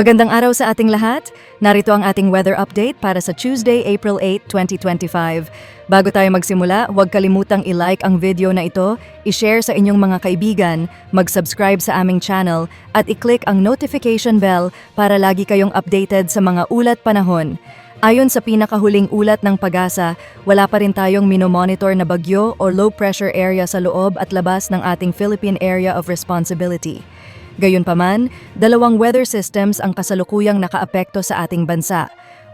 Magandang araw sa ating lahat. Narito ang ating weather update para sa Tuesday, April 8, 2025. Bago tayo magsimula, huwag kalimutang i-like ang video na ito, i-share sa inyong mga kaibigan, mag-subscribe sa aming channel, at i-click ang notification bell para lagi kayong updated sa mga ulat panahon. Ayon sa pinakahuling ulat ng pag-asa, wala pa rin tayong minomonitor na bagyo o low pressure area sa loob at labas ng ating Philippine Area of Responsibility. Gayunpaman, dalawang weather systems ang kasalukuyang nakaapekto sa ating bansa.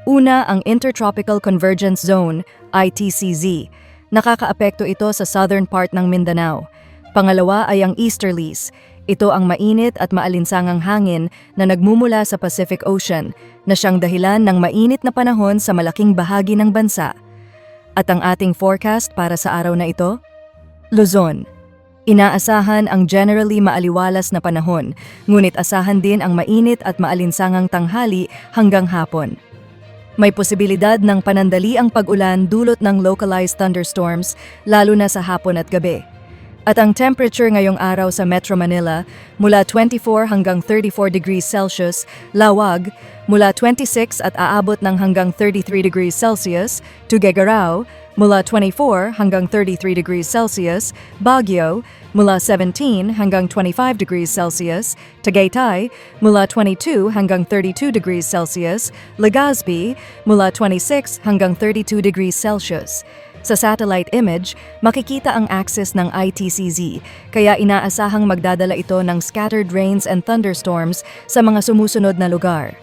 Una, ang Intertropical Convergence Zone, ITCZ. Nakakaapekto ito sa southern part ng Mindanao. Pangalawa ay ang easterlies. Ito ang mainit at maalinsangang hangin na nagmumula sa Pacific Ocean na siyang dahilan ng mainit na panahon sa malaking bahagi ng bansa. At ang ating forecast para sa araw na ito? Luzon. Inaasahan ang generally maaliwalas na panahon, ngunit asahan din ang mainit at maalinsangang tanghali hanggang hapon. May posibilidad ng panandaliang pag-ulan dulot ng localized thunderstorms, lalo na sa hapon at gabi. At ang temperature ngayong araw sa Metro Manila mula 24 hanggang 34 degrees Celsius, Lawag mula 26 at aabot ng hanggang 33 degrees Celsius, Tuguegarao mula 24 hanggang 33 degrees Celsius, Baguio mula 17 hanggang 25 degrees Celsius, Tagaytay mula 22 hanggang 32 degrees Celsius, Legazpi mula 26 hanggang 32 degrees Celsius. Sa satellite image, makikita ang axis ng ITCZ, kaya inaasahang magdadala ito ng scattered rains and thunderstorms sa mga sumusunod na lugar.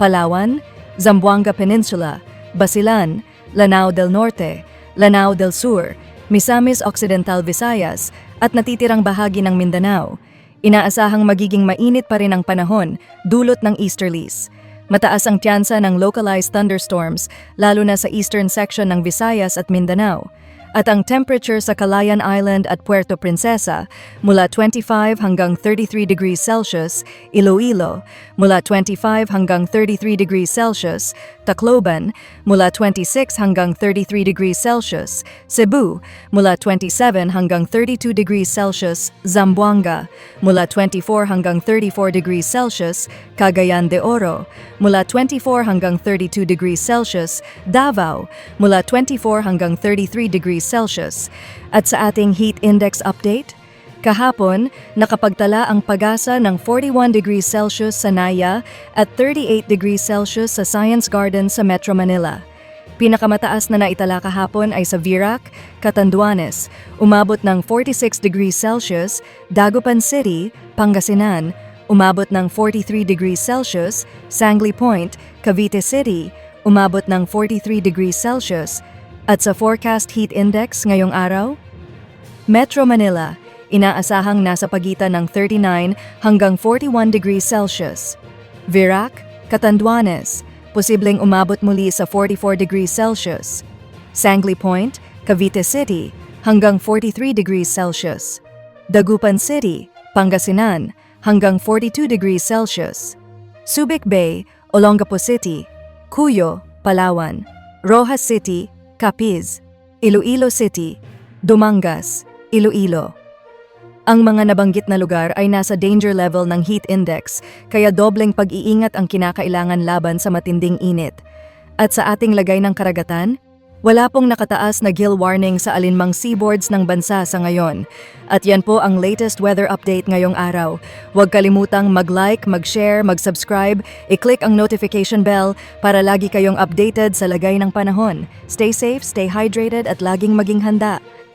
Palawan, Zamboanga Peninsula, Basilan, Lanao del Norte, Lanao del Sur, Misamis Occidental Visayas, at natitirang bahagi ng Mindanao. Inaasahang magiging mainit pa rin ang panahon, dulot ng easterlies. Mataas ang tiyansa ng localized thunderstorms, lalo na sa eastern section ng Visayas at Mindanao. At ang temperature sa Calayan Island at Puerto Princesa mula 25 hanggang 33 degrees Celsius, Iloilo mula 25 hanggang 33 degrees Celsius, Tacloban mula 26 hanggang 33 degrees Celsius, Cebu mula 27 hanggang 32 degrees Celsius, Zamboanga mula 24 hanggang 34 degrees Celsius, Cagayan de Oro mula 24 hanggang 32 degrees Celsius, Davao mula 24 hanggang 33 degrees Celsius. At sa ating heat index update, Kahapon, nakapagtala ang pag-asa ng 41 degrees Celsius sa Naya at 38 degrees Celsius sa Science Garden sa Metro Manila. Pinakamataas na naitala kahapon ay sa Virac, Catanduanes, umabot ng 46 degrees Celsius, Dagupan City, Pangasinan, umabot ng 43 degrees Celsius, Sangley Point, Cavite City, umabot ng 43 degrees Celsius, at sa forecast heat index ngayong araw, Metro Manila, inaasahang nasa pagitan ng 39 hanggang 41 degrees Celsius. Virac, Catanduanes, posibleng umabot muli sa 44 degrees Celsius. Sangley Point, Cavite City, hanggang 43 degrees Celsius. Dagupan City, Pangasinan, hanggang 42 degrees Celsius. Subic Bay, Olongapo City, Cuyo, Palawan, Rojas City, Capiz, Iloilo City, Dumangas, Iloilo. Ang mga nabanggit na lugar ay nasa danger level ng heat index, kaya dobleng pag-iingat ang kinakailangan laban sa matinding init. At sa ating lagay ng karagatan, wala pong nakataas na gill warning sa alinmang seaboards ng bansa sa ngayon. At yan po ang latest weather update ngayong araw. Huwag kalimutang mag-like, mag-share, mag-subscribe, i-click ang notification bell para lagi kayong updated sa lagay ng panahon. Stay safe, stay hydrated at laging maging handa.